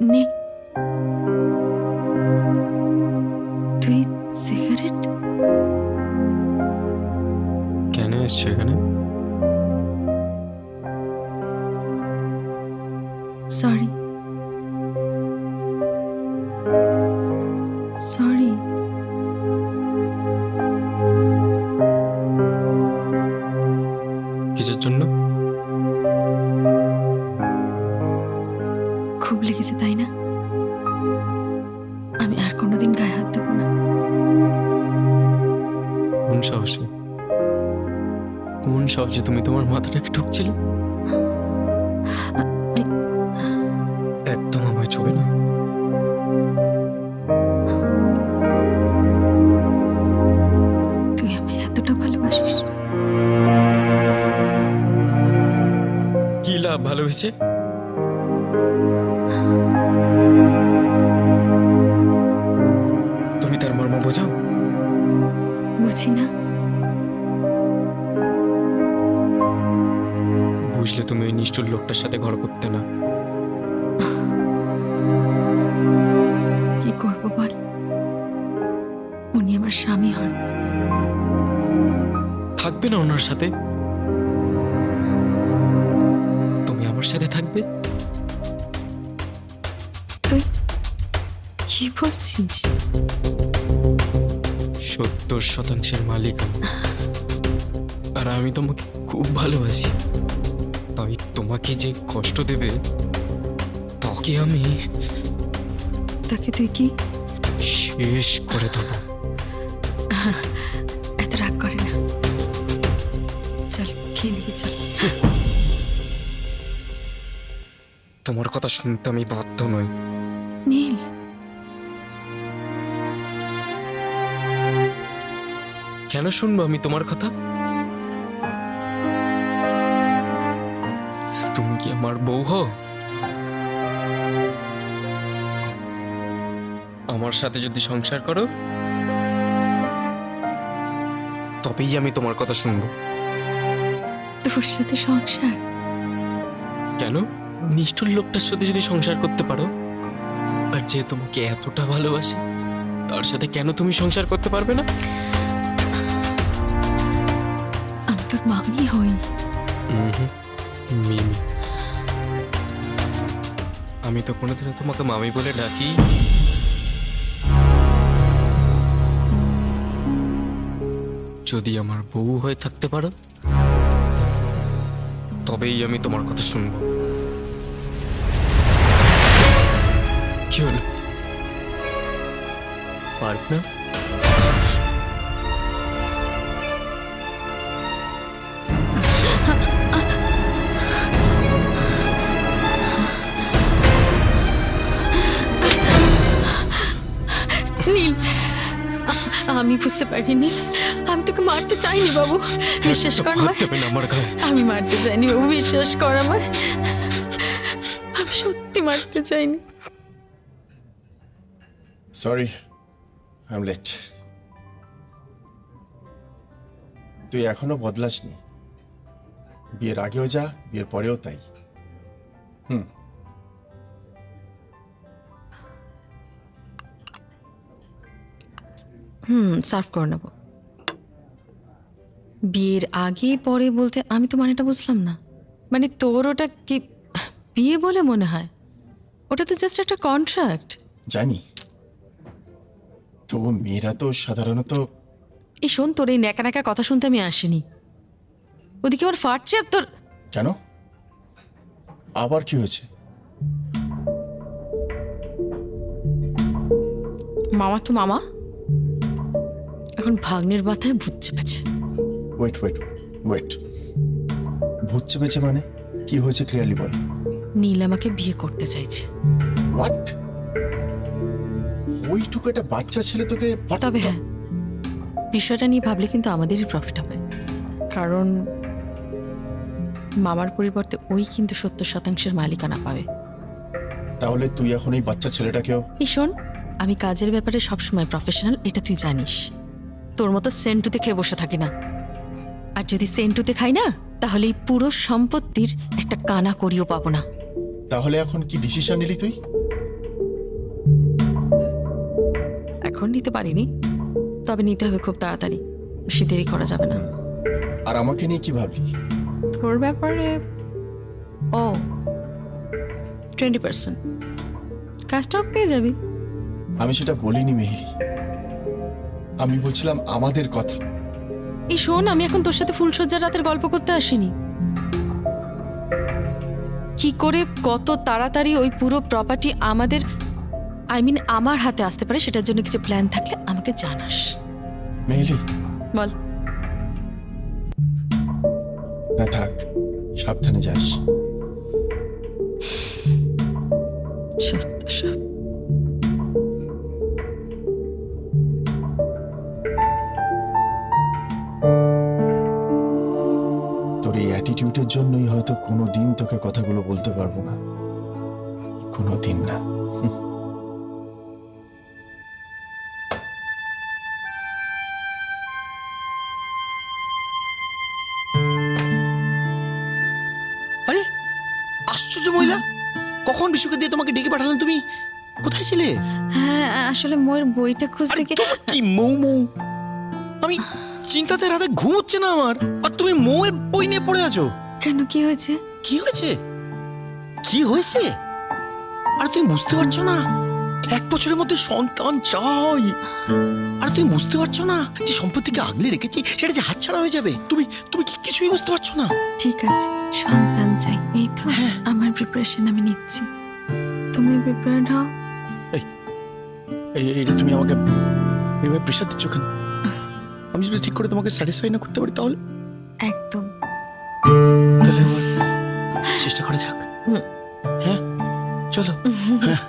নে। তুই সিগারেট? কেন এসছো এখানে? সরি সরি কিসের জন্য? খুব লেগেছে তাই না? আমি আর কোনোদিন গায়ে হাত দেবো না। কোন সাহসে? কোন সাহসে তুমি তোমার মাথাটাকে ঠুকছিলে? একদম আমায় ছবে না। তুই আমায় এতটা ভালোবাসিস। কি লাভ ভালোবেসে? তুমি তার মর্ম বোঝাও? বুঝি না। বুঝলে তুমি ওই নিষ্ঠুর লোকটার সাথে ঘর করতে না। কি করব বল? উনি আমার স্বামী হন। থাকবে না ওনার সাথে? তুমি আমার সাথে থাকবে? কি বলছিস সত্তর শতাংশের মালিক আর আমি তোমাকে খুব ভালোবাসি। তাই তোমাকে যে কষ্ট দেবে তাকে আমি তাকে তুই কি? শেষ করে দেবো। এত রাগ করে না। চল খেয়ে নিবি চল। তোমার কথা শুনতে আমি বাধ্য নই। কেন শুনব আমি তোমার কথা? তুমি কি আমার বউ হও? আমার সাথে যদি সংসার করো তবেই আমি তোমার কথা শুনব। তোর সাথে সংসার? কেন? নিষ্ঠুর লোকটার সাথে যদি সংসার করতে পারো আর যে তোমাকে এতটা ভালোবাসে তার সাথে কেন তুমি সংসার করতে পারবে না? তোর মামি হই মিমি আমি তো কোনোদিনও তোমাকে মামি বলে ডাকি যদি আমার বউ হয়ে থাকতে পারো তবেই আমি তোমার কথা শুনব কি পারবে আমি বুঝতে পারিনি। আমি তোকে মারতে চাইনি বাবু। বিশ্বাস একটা কর আমার আমি মারতে চাইনি বাবু বিশ্বাস কর আমায়। আমি সত্যি মারতে চাইনি। সরি আই এম লেট তুই এখনও বদলাসনি। বিয়ের আগেও যা বিয়ের পরেও তাই। হুম। হুম সার্ভ করে নেব। বিয়ের আগে পরে বলতে আমি তো মানেটা বুঝলাম না। মানে তোর ওটা কি বিয়ে বলে মনে হয়? ওটা তো জাস্ট একটা কন্ট্রাক্ট জানি। তবু মেয়েরা তো সাধারণত এই শোন তোর এই ন্যাকা ন্যাকা কথা শুনতে আমি আসিনি। ওদিকে আমার ফাটছে আর তোর কেন? আবার কি হয়েছে? মামা তো মামা। এখন ভাগ্নের মাথায় ভূত চেপেছে। ওয়েট ওয়েট ওয়েট ভূত চেপেছে মানে? কি হয়েছে ক্লিয়ারলি বল। নীল আমাকে বিয়ে করতে চাইছে। হোয়াট ওইটুকু একটা বাচ্চা ছেলে তোকে তবে হ্যাঁ বিষয়টা নিয়ে ভাবলে কিন্তু আমাদেরই প্রফিট হবে। কারণ মামার পরিবর্তে ওই কিন্তু সত্তর শতাংশের মালিকানা পাবে। তাহলে তুই এখন এই বাচ্চা ছেলেটাকেও এই শোন আমি কাজের ব্যাপারে সবসময় প্রফেশনাল এটা তুই জানিস। তোর মতো সেন্টুতে খেয়ে বসে থাকি না। আর যদি সেন্টুতে খাই না তাহলে এই পুরো সম্পত্তির একটা কানা করিও পাবো না। তাহলে এখন কি ডিসিশন নিলি তুই? এখন নিতে পারিনি তবে নিতে হবে খুব তাড়াতাড়ি। বেশি দেরি করা যাবে না। আর আমাকে নিয়ে কি ভাবলি? তোর ব্যাপারে ও টোয়েন্টি পার্সেন্ট কাজটাও পেয়ে যাবি। আমি সেটা বলিনি মেহেরি। আমি বলছিলাম আমাদের কথা। এই শোন আমি এখন তোর সাথে ফুলসজ্জার রাতের গল্প করতে আসিনি। কি করে কত তাড়াতাড়ি ওই পুরো প্রপার্টি আমাদের আই মিন আমার হাতে আসতে পারে সেটার জন্য কিছু প্ল্যান থাকলে আমাকে জানাস। মেহেরি বল। না থাক সাবধানে যাস। অ্যাটিটিউডের জন্যই হয়তো কোনো দিন তোকে কথাগুলো বলতে পারব না। কোনো দিন না। আরে আশ্চর্য মহিলা কখন বিশুকে দিয়ে তোমাকে ডেকে পাঠালেন তুমি? কোথায় ছিলে? হ্যাঁ আসলে মোর বইটা খুঁজতে আরে গিয়ে তোমার কি মৌ মৌ আমি চিন্তাতে রাতে ঘুম হচ্ছে না আমার। আর তুমি মৌয়ের বই নিয়ে পড়ে আছো? কেন কি হয়েছে? কি হয়েছে? কি হয়েছে? আর তুমি বুঝতে পারছ না? এক বছরের মধ্যে সন্তান চাই। আর তুমি বুঝতে পারছ না যে সম্পত্তিকে আগলে রেখেছি সেটা যে হাতছাড়া হয়ে যাবে? তুমি তুমি কি কিছুই বুঝতে পারছ না? ঠিক আছে সন্তান চাই। এই তো হ্যাঁ। আমার প্রিপারেশন আমি নিচ্ছি। তুমি প্রিপেয়ার্ড হও। এই এইটা তুমি আমাকে এভাবে প্রেশার দিচ্ছ কেন? আমি যদি ঠিক করে তোমাকে স্যাটিসফাই না করতে পারি তাহলে একদম তাহলে আমার চেষ্টা করা যাক হুম। হ্যাঁ চলো হ্যাঁ।